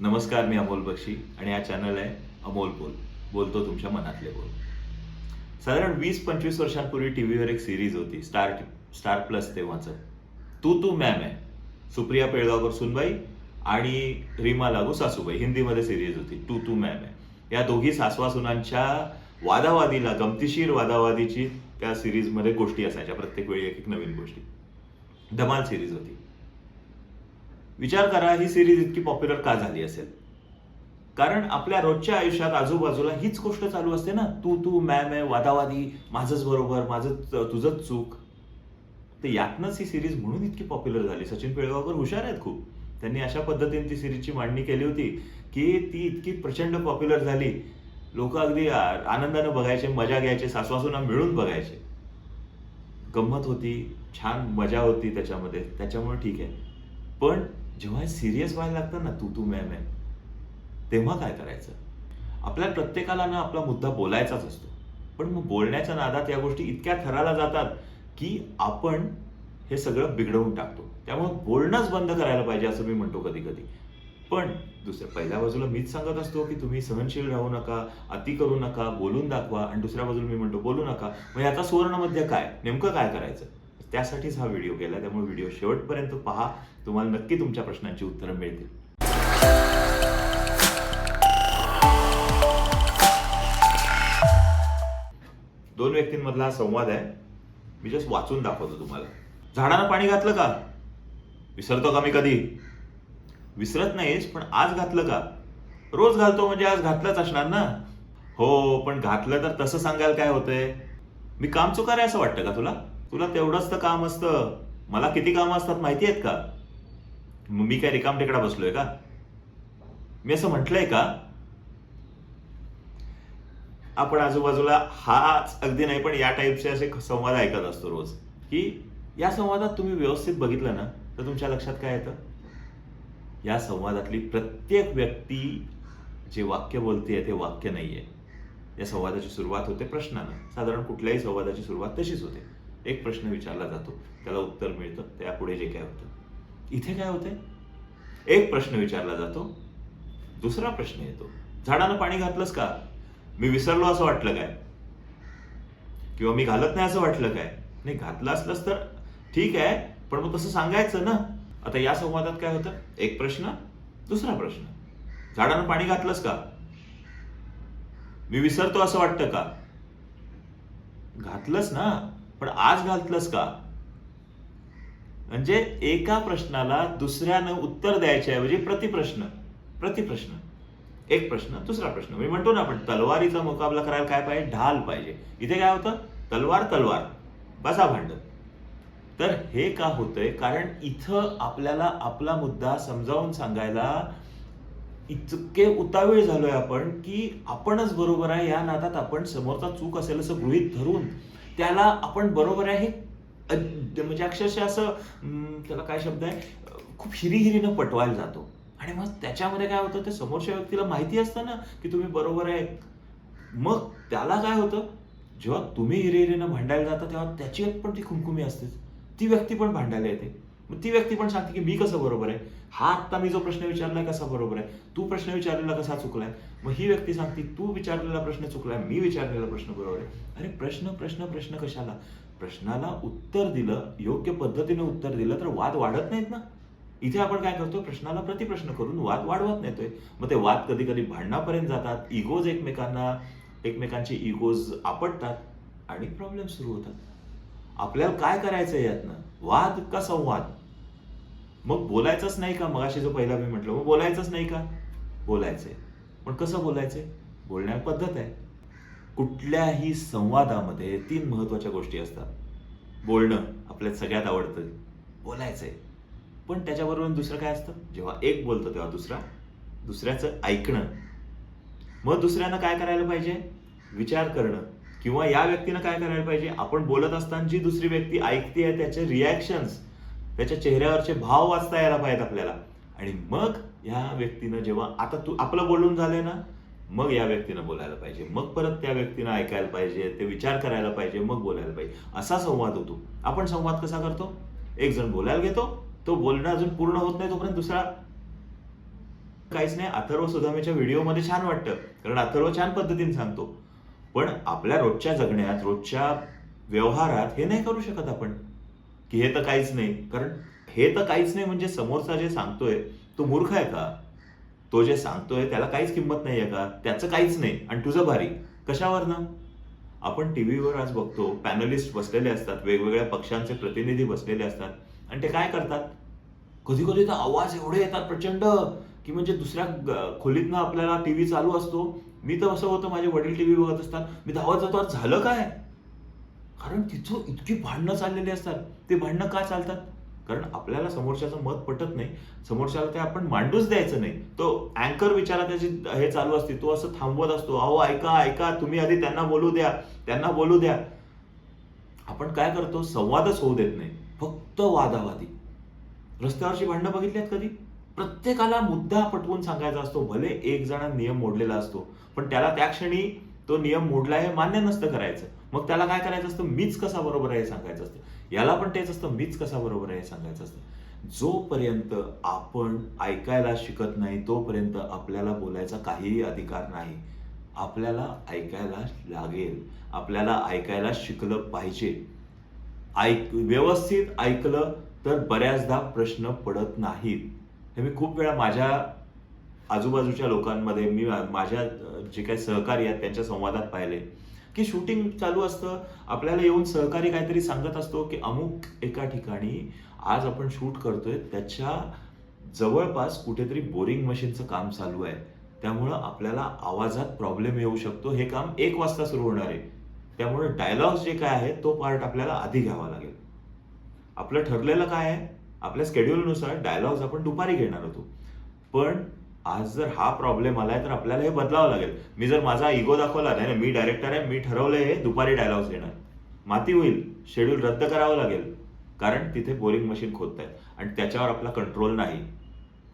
नमस्कार मी अमोल बक्षी आणि हा चॅनल आहे अमोल बोल. बोलतो तुमच्या मनातले बोल. साधारण वीस पंचवीस वर्षांपूर्वी टी व्हीवर एक सिरीज होती स्टार स्टार प्लस तेव्हाचं. तू तू मॅम आहे सुप्रिया पेळगावकर सुनबाई आणि रीमा लागू सासूबाई. हिंदीमध्ये सिरीज होती तू तू मॅम आहे या दोघी सासवा सुनांच्या वादावादीला गमतीशीर वादावादीची त्या सिरीजमध्ये गोष्टी असायच्या प्रत्येक वेळी एक एक नवीन गोष्टी. धमाल सिरीज होती. विचार करा ही सिरीज इतकी पॉप्युलर का झाली असेल? कारण आपल्या रोजच्या आयुष्यात आजूबाजूला हीच गोष्ट चालू असते ना तू तू मॅम मॅ वादावादी माझंच बरोबर माझं तुझंच चूक. तर यातनंच ही सिरीज म्हणून इतकी पॉप्युलर झाली. सचिन पिळगावकर हुशार आहेत खूप. त्यांनी अशा पद्धतीने ती सिरीजची मांडणी केली होती की ती इतकी प्रचंड पॉप्युलर झाली. लोक अगदी आ- आनंदानं बघायचे मजा घ्यायचे सासवासूना मिळून बघायचे. गंमत होती छान मजा होती त्याच्यामध्ये. त्याच्यामुळे ठीक आहे. पण जेव्हा सिरियस व्हायला लागतं ना तू तू मॅम आहे तेव्हा काय करायचं? आपल्या प्रत्येकाला ना आपला मुद्दा बोलायचाच असतो. पण मग बोलण्याच्या नादात या गोष्टी इतक्या थराला जातात की आपण हे सगळं बिघडवून टाकतो. त्यामुळे बोलणंच बंद करायला पाहिजे असं मी म्हणतो कधी कधी पण दुसऱ्या पहिल्या बाजूला मीच सांगत असतो की तुम्ही सहनशील राहू नका अति करू नका बोलून दाखवा. आणि दुसऱ्या बाजूला मी म्हणतो बोलू नका. मग याचा सुवर्णमध्ये काय? नेमकं काय करायचं? त्यासाठीच हा व्हिडिओ केला त्यामुळे व्हिडिओ शेवटपर्यंत पहा. तुम्हाला नक्की तुमच्या प्रश्नांची उत्तरं मिळतील. दोन व्यक्तींमधला हा संवाद आहे. मी जस्ट वाचून दाखवतो तुम्हाला. झाडांना पाणी घातलं का? विसरतो का मी कधी? विसरत नाहीस पण आज घातलं का? रोज घालतो म्हणजे आज घातलंच असणार ना? हो पण घातलं तर तसं सांगायला काय होतंय? मी काम चुकार आहे असं वाटतं का तुला? तुला तेवढंच तर काम असतं. मला किती कामं असतात माहिती आहेत का? मग मी काय रिकाम टेकडा बसलोय का? मी असं म्हटलंय का? आपण आजूबाजूला हाच अगदी नाही पण या टाईपचे असे संवाद ऐकत असतो रोज. की या संवादात तुम्ही व्यवस्थित बघितलं ना तर तुमच्या लक्षात काय येतं? या संवादातली प्रत्येक व्यक्ती जे वाक्य बोलते ते वाक्य नाही आहे या संवादाची सुरुवात होते प्रश्नानं. साधारण कुठल्याही संवादाची सुरुवात तशीच होते. एक प्रश्न विचारला जातो त्याला उत्तर मिळतं त्यापुढे जे काय होतं. इथे काय होते एक प्रश्न विचारला जातो दुसरा प्रश्न येतो. झाडानं पाणी घातलंस का? मी विसरलो असं वाटलं काय? किंवा मी घालत नाही असं वाटलं काय? नाही घातलं असलंच तर ठीक आहे पण मग तसं सांगायचं ना. आता या संवादात काय होतं? एक प्रश्न दुसरा प्रश्न. झाडानं पाणी घातलंस का? मी विसरतो असं वाटतं का? घातलंस ना. पण आज घालतलंस का? म्हणजे एका प्रश्नाला दुसऱ्यानं उत्तर द्यायच्याऐवजी प्रतिप्रश्न प्रतिप्रश्न एक प्रश्न दुसरा प्रश्न. मी म्हणतो ना आपण तलवारीचा मुकाबला करायला काय पाहिजे? ढाल पाहिजे. इथे काय होतं? तलवार तलवार. बसा भांडत तर हे का होतंय? कारण इथं आपल्याला आपला मुद्दा समजावून सांगायला इतके उतावीळ झालोय आपण की आपणच बरोबर आहे. या नादात आपण समोरचा चूक असेल असं गृहीत धरून त्याला आपण बरोबर आहे म्हणजे अक्षरशः असं त्याला काय शब्द आहे? खूप हिरीहिरीनं पटवायला जातो. आणि मग त्याच्यामध्ये काय होतं ते समोरच्या व्यक्तीला माहिती असतं ना की तुम्ही बरोबर आहे. मग त्याला काय होतं? जेव्हा तुम्ही हिरीहिरीनं भांडायला जाता तेव्हा त्याची पण ती खुमखुमी असतेच. ती व्यक्ती पण भांडायला येते. मग ती व्यक्ती पण सांगते की मी कसं बरोबर आहे? हा आत्ता मी जो प्रश्न विचारलाय कसा बरोबर आहे? तू प्रश्न विचारलेला कसा चुकलाय? मग ही व्यक्ती सांगते तू विचारलेला प्रश्न चुकलाय मी विचारलेला प्रश्न बरोबर आहे. अरे प्रश्न प्रश्न प्रश्न कशाला? प्रश्नाला उत्तर दिलं योग्य पद्धतीने उत्तर दिलं तर वाद वाढत नाहीत ना? इथे आपण काय करतो प्रश्नाला प्रतिप्रश्न करून वाद वाढवत नेतोय. मग ते वाद कधी कधी भांडणापर्यंत जातात इगोज एकमेकांना एकमेकांचे इगोज आपटतात आणि प्रॉब्लेम सुरू होतात. आपल्याला काय करायचं यातनं? वाद का संवाद? मग बोलायचंच नाही का? मगाशी जो पहिला मी म्हटलं मग बोलायचंच नाही का? बोलायचंय. पण कसं बोलायचंय? बोलण्यात पद्धत आहे. कुठल्याही संवादामध्ये तीन महत्त्वाच्या गोष्टी असतात. बोलणं आपल्यात सगळ्यात आवडतं. बोलायचंय. पण त्याच्याबरोबर दुसरं काय असतं? जेव्हा एक बोलतो तेव्हा दुसरा दुसऱ्याचं ऐकणं. मग दुसऱ्यानं काय करायला पाहिजे? विचार करणं. किंवा या व्यक्तीनं काय करायला पाहिजे? आपण बोलत असताना जी दुसरी व्यक्ती ऐकते आहे त्याचे रिॲक्शन्स त्याच्या चेहऱ्यावरचे भाव वाचता यायला पाहिजेत आपल्याला. आणि मग या व्यक्तीनं जेव्हा आता तू आपलं बोलून झालंय ना मग या व्यक्तीनं बोलायला पाहिजे. मग परत त्या व्यक्तीनं ऐकायला पाहिजे ते विचार करायला पाहिजे मग बोलायला पाहिजे. असा संवाद होतो. आपण संवाद कसा करतो? एक जण बोलायला घेतो तो बोलणं अजून पूर्ण होत नाही तोपर्यंत दुसरा काहीच नाही. अथर्व सुधामेच्या व्हिडिओमध्ये छान वाटतं कारण अथर्व छान पद्धतीने सांगतो. पण आपल्या रोजच्या जगण्यात रोजच्या व्यवहारात हे नाही करू शकत आपण. की हे तर काहीच नाही. कारण हे तर काहीच नाही म्हणजे समोरचा जे सांगतोय तो मूर्ख आहे का? तो जे सांगतोय त्याला काहीच किंमत नाही आहे का? त्याचं काहीच नाही. आणि तुझं भारी. कशावर ना आपण टीव्हीवर आज बघतो पॅनलिस्ट बसलेले असतात वेगवेगळ्या पक्षांचे प्रतिनिधी बसलेले असतात. आणि ते काय करतात? कधी कधी तर आवाज एवढे येतात प्रचंड की म्हणजे दुसऱ्या खोलीतनं आपल्याला टीव्ही चालू असतो. मी तर असं होतं माझे वडील टीव्ही बघत असतात. मी धावत जातो आज झालं काय? कारण तिथं इतकी भांडणं चाललेली असतात. ते भांडणं का चालतात? कारण आपल्याला समोरच्याचं मत पटत नाही. समोरच्याला ते आपण मांडूच द्यायचं नाही. तो अँकर विचारा त्याची हे चालू असते. तो असं थांबवत असतो. अहो ऐका ऐका तुम्ही आधी त्यांना बोलू द्या. त्यांना बोलू द्या. आपण काय करतो? संवादच होऊ देत नाही. फक्त वादावादी. रस्त्यावरची भांडणं बघितली आहेत कधी? प्रत्येकाला मुद्दा पटवून सांगायचा असतो. भले एक जण नियम मोडलेला असतो. पण त्याला त्या क्षणी तो नियम मोडला हे मान्य नसतं करायचं. मग त्याला काय करायचं असतं? मीच कसा बरोबर आहे हे सांगायचं असतं. याला पण तेच असतं मीच कसा बरोबर आहे हे सांगायचं असतं. जोपर्यंत आपण ऐकायला शिकत नाही तोपर्यंत आपल्याला बोलायचा काहीही अधिकार नाही. आपल्याला ऐकायला लागेल. आपल्याला ऐकायला शिकलं पाहिजे. ऐक व्यवस्थित ऐकलं तर बऱ्याचदा प्रश्न पडत नाहीत. हे मी खूप वेळा माझ्या आजूबाजूच्या लोकांमध्ये मी माझ्या जे काही सहकारी आहेत त्यांच्या संवादात पाहिले. की शूटिंग चालू असतं. आपल्याला येऊन सहकारी काहीतरी सांगत असतो की अमुक एका ठिकाणी आज आपण शूट करतोय. त्याच्या जवळपास कुठेतरी बोरिंग मशीनचं काम चालू आहे. त्यामुळं आपल्याला आवाजात प्रॉब्लेम येऊ शकतो. हे काम एक वाजता सुरू होणार आहे. त्यामुळे डायलॉग्स जे काय आहे तो पार्ट आपल्याला आधी घ्यावा लागेल. आपलं ठरलेलं काय आहे? आपल्या स्केड्यूलनुसार डायलॉग्स आपण दुपारी घेणार होतो. पण आज जर हा प्रॉब्लेम आलाय तर आपल्याला हे बदलावं लागेल. मी जर माझा इगो दाखवला नाही ना, मी डायरेक्टर आहे मी ठरवलंय हे दुपारी डायलॉग्स येणार. माती होईल शेड्यूल रद्द करावं लागेल. कारण तिथे बोरिंग मशीन खोदत आहेत आणि त्याच्यावर आपला कंट्रोल नाही.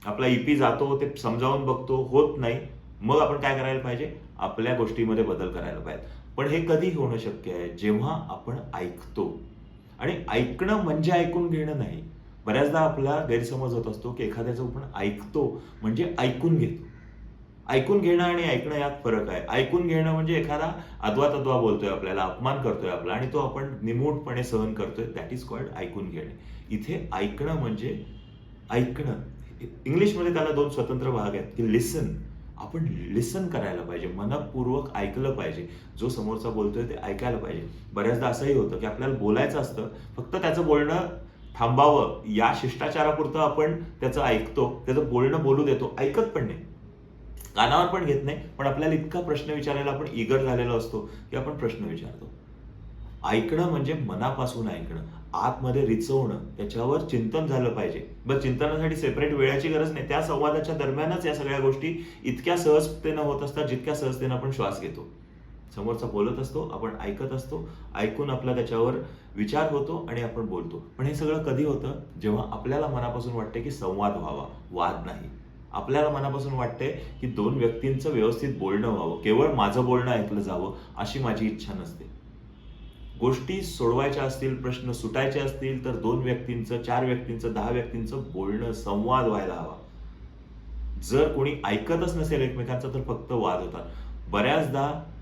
आपला ईपी जातो ते समजावून बघतो होत नाही. मग आपण काय करायला पाहिजे? आपल्या गोष्टीमध्ये बदल करायला पाहिजे. पण हे कधी होणं शक्य आहे? जेव्हा आपण ऐकतो. आणि ऐकणं म्हणजे ऐकून घेणं नाही. बऱ्याचदा आपला गैरसमज होत असतो की एखाद्याचं आपण ऐकतो म्हणजे ऐकून घेतो. ऐकून घेणं आणि ऐकणं यात फरक आहे. ऐकून घेणं म्हणजे एखादा अद्वा तद्वा बोलतोय आपल्याला अपमान करतोय आपला आणि तो आपण निमूटपणे सहन करतोय. दॅट इज कॉल्ड ऐकून घेणे. इथे ऐकणं म्हणजे ऐकणं. इंग्लिशमध्ये त्याला दोन स्वतंत्र भाग आहेत की लिसन आपण लिसन करायला पाहिजे. मनपूर्वक ऐकलं पाहिजे. जो समोरचा बोलतोय ते ऐकायला पाहिजे. बऱ्याचदा असंही होतं की आपल्याला बोलायचं असतं फक्त त्याचं बोलणं थांबावं. या शिष्टाचारापुरतं आपण त्याचं ऐकतो त्याचं बोलणं बोलू देतो ऐकत पण नाही. कानावर पण घेत नाही पण आपल्याला इतका प्रश्न विचारायला आपण इगर झालेलो असतो की आपण प्रश्न विचारतो. ऐकणं म्हणजे मनापासून ऐकणं आतमध्ये रिचवणं त्याच्यावर चिंतन झालं पाहिजे. बरं चिंतनासाठी सेपरेट वेळाची गरज नाही. त्या संवादाच्या दरम्यानच या सगळ्या गोष्टी इतक्या सहजतेनं होत असतात जितक्या सहजतेनं आपण श्वास घेतो. समोरचा बोलत असतो आपण ऐकत असतो ऐकून आपला त्याच्यावर विचार होतो आणि आपण बोलतो. पण हे सगळं कधी होतं? जेव्हा आपल्याला मनापासून वाटते की संवाद व्हावा वाद नाही. आपल्याला मनापासून वाटते की दोन व्यक्तींचं व्यवस्थित बोलणं व्हावं केवळ माझं बोलणं ऐकलं जावं अशी माझी इच्छा नसते. गोष्टी सोडवायच्या असतील प्रश्न सुटायचे असतील तर दोन व्यक्तींचं चार व्यक्तींचं दहा व्यक्तींचं बोलणं संवाद व्हायला हवा. जर कोणी ऐकतच नसेल एकमेकांचा तर फक्त वाद होतात. बऱ्याचदा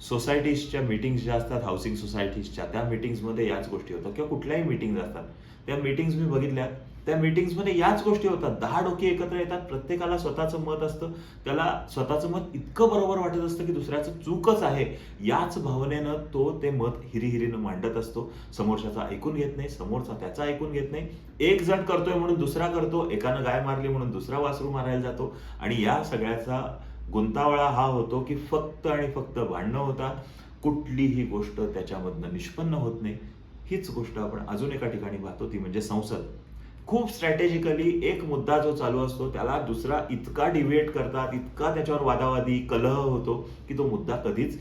सोसायटीजच्या मीटिंग्स ज्या असतात हाऊसिंग सोसायटीजच्या त्या मिटिंग्समध्ये याच गोष्टी होतात. किंवा कुठल्याही मिटिंग्स असतात. त्या मिटिंग्स मी बघितल्या. त्या मिटिंग्समध्ये याच गोष्टी होतात. दहा डोके एकत्र येतात. प्रत्येकाला स्वतःचं मत असतं. त्याला स्वतःचं मत इतकं बरोबर वाटत असतं की दुसऱ्याचं चूकच आहे. याच भावनेनं तो ते मत हिरीहिरीनं मांडत असतो. समोरच्याचा ऐकून घेत नाही. समोरचा त्याचा ऐकून घेत नाही. एक जण करतोय म्हणून दुसरा करतो. एकानं गाय मारली म्हणून दुसरा वासरू मारायला जातो. आणि या सगळ्याचा गुंतावळा हा होतो की फक्त आणि फक्त भांडणं होतात. कुठलीही गोष्ट त्याच्यामधनं निष्पन्न होत नाही. हीच गोष्ट आपण अजून एका ठिकाणी पाहतो ती म्हणजे संसद. खूप स्ट्रॅटेजिकली एक मुद्दा जो चालू असतो त्याला दुसरा इतका डिबेट करतात इतका त्याच्यावर वादावादी कलह होतो की तो मुद्दा कधीच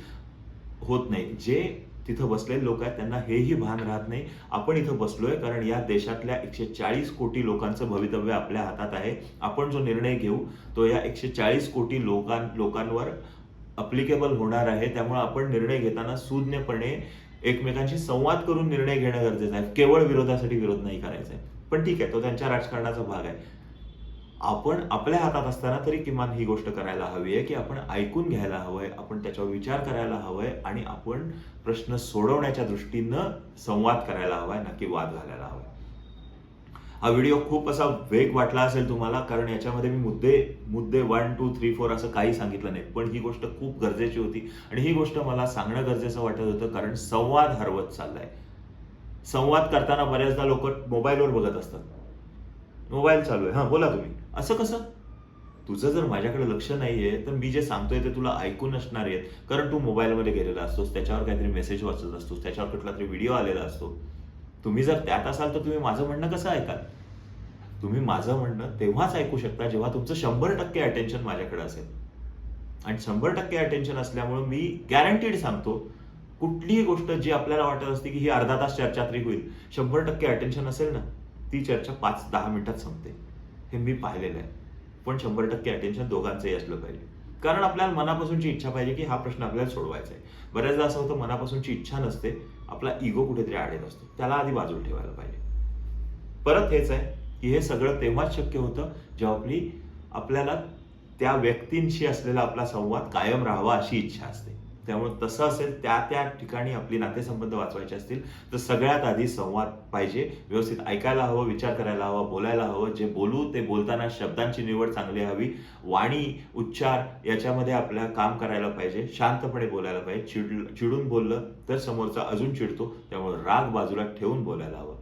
होत नाही. जे तिथं बसलेले लोक आहेत त्यांना हेही भान राहत नाही. आपण इथं बसलोय कारण या देशातल्या एकशे चाळीस कोटी लोकांचं भवितव्य आपल्या हातात आहे. आपण जो निर्णय घेऊ तो या एकशे चाळीस कोटी लोकां लोकांवर अप्लिकेबल होणार आहे. त्यामुळे आपण निर्णय घेताना सुज्ञपणे एकमेकांशी संवाद करून निर्णय घेणं गरजेचं आहे. केवळ विरोधासाठी विरोध नाही करायचा आहे. पण ठीक आहे तो त्यांच्या राजकारणाचा भाग आहे. आपण आपल्या हातात असताना तरी किमान ही गोष्ट करायला हवी आहे की आपण ऐकून घ्यायला हवंय आपण त्याच्यावर विचार करायला हवाय आणि आपण प्रश्न सोडवण्याच्या दृष्टीनं संवाद करायला हवाय ना की वाद घालायला हवाय. हा व्हिडिओ खूप असा वेग वाटला असेल तुम्हाला कारण याच्यामध्ये मी मुद्दे मुद्दे वन टू थ्री फोर असं काही सांगितलं नाही पण ही गोष्ट खूप गरजेची होती आणि ही गोष्ट मला सांगणं गरजेचं वाटत होतं कारण संवाद हरवत चाललाय. संवाद करताना बऱ्याचदा लोक मोबाईलवर बघत असतात. मोबाईल चालू आहे. हां बोला तुम्ही. असं कसं? तुझं जर माझ्याकडे लक्ष नाहीये तर मी जे सांगतोय ते तुला ऐकून असणार आहेत. कारण तू मोबाईलमध्ये गेलेला असतोस त्याच्यावर काहीतरी मेसेज वाचत असतोस त्याच्यावर कुठला तरी व्हिडिओ आलेला असतो. तुम्ही जर त्यात असाल तर तुम्ही माझं म्हणणं कसं ऐकाल? तुम्ही माझं म्हणणं तेव्हाच ऐकू शकता जेव्हा तुमचं शंभर टक्के अटेन्शन माझ्याकडे असेल. आणि शंभर टक्के अटेन्शन असल्यामुळे मी गॅरंटीड सांगतो कुठलीही गोष्ट जी आपल्याला वाटत असते की ही अर्धा तास चर्चा तरी होईल शंभर टक्के अटेन्शन असेल ना ती चर्चा पाच दहा मिनिटात संपते. हे मी पाहिलेलं आहे. पण शंभर टक्के अटेन्शन दोघांचंही असलं पाहिजे. कारण आपल्याला मनापासूनची इच्छा पाहिजे की हा प्रश्न आपल्याला सोडवायचा आहे. बऱ्याचदा असं होतं मनापासूनची इच्छा नसते आपला इगो कुठेतरी आडेत असतो. त्याला आधी बाजूला ठेवायला पाहिजे. परत हेच आहे की हे सगळं तेव्हाच शक्य होतं जेव्हा आपली आपल्याला त्या व्यक्तींशी असलेला आपला संवाद कायम राहावा अशी इच्छा असते. त्यामुळे तसं असेल त्या त्या ठिकाणी आपली नातेसंबंध वाचवायचे असतील तर सगळ्यात आधी संवाद पाहिजे. व्यवस्थित ऐकायला हवं विचार करायला हवा बोलायला हवं. जे बोलू ते बोलताना शब्दांची निवड चांगली हवी. वाणी उच्चार याच्यामध्ये आपल्याला काम करायला पाहिजे. शांतपणे बोलायला पाहिजे. चिड चिडून बोललं तर समोरचा अजून चिडतो. त्यामुळे राग बाजूला ठेवून बोलायला हवं.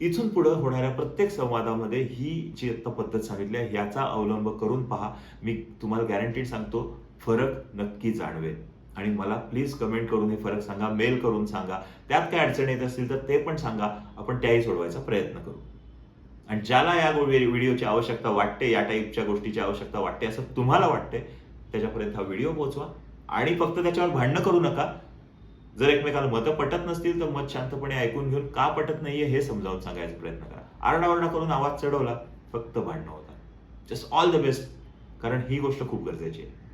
इथून पुढे होणाऱ्या प्रत्येक संवादामध्ये ही जी आत्ता पद्धत सांगितली आहे याचा अवलंब करून पहा. मी तुम्हाला गॅरंटीड सांगतो फरक नक्की जाणवेल. आणि मला प्लीज कमेंट करून हे फरक सांगा मेल करून सांगा. त्यात काय अडचण येत असतील तर ते पण सांगा. आपण त्याही सोडवायचा प्रयत्न करू. आणि ज्याला या व्हिडिओची आवश्यकता वाटते या टाईपच्या गोष्टीची आवश्यकता वाटते असं तुम्हाला वाटते त्याच्यापर्यंत हा व्हिडिओ पोहोचवा. आणि फक्त त्याच्यावर भांडणं करू नका. जर एकमेकाला मतं पटत नसतील तर मत शांतपणे ऐकून घेऊन का पटत नाहीये हे समजावून सांगायचा प्रयत्न करा. आरडाओरडा करून आवाज चढवला फक्त भांडणं होता जस्ट ऑल द बेस्ट कारण ही गोष्ट खूप गरजेची आहे.